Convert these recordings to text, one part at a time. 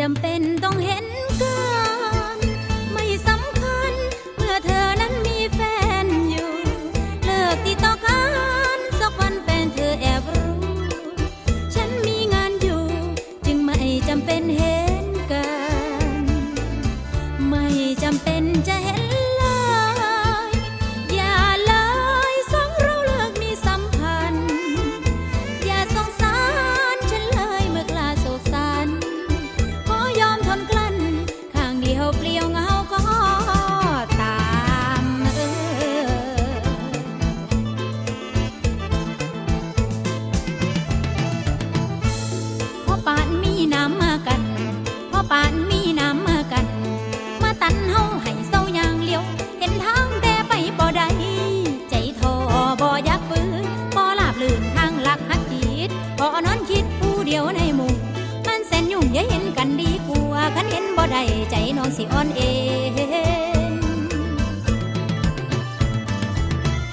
จำเป็นต้องเห็น ได้ใจน้องสิอ่อนเอง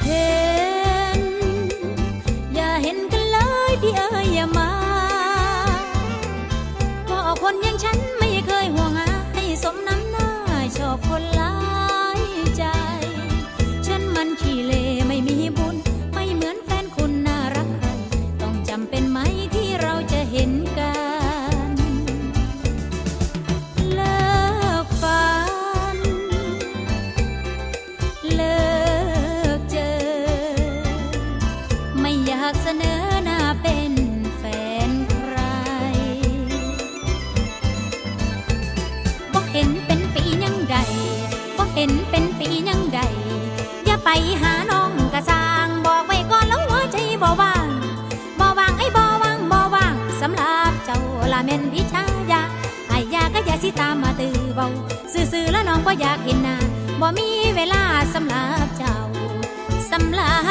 เห็น อย่าเห็นกันเลยพี่เอ๋ยอย่ามาก็คนอย่างฉัน อยากเสนอหน้าเป็นแฟนใครบ่เห็นเป็นปียังใดบ่เห็นเป็นปียังใด อย่าไปหาน้องกระสร้างบอกไว้ก่อนแล้วหัวใจบ่ว่างบ่ว่างไอ้บ่ว่างบ่ว่างสำหรับเจ้าละแม่นวิชายาไอ้ยาก็อย่าสิตามมาตือเบาซื่อๆแล้วน้องบ่อยากเห็นหน้าบ่มีเวลาสำหรับเจ้าสำหรับ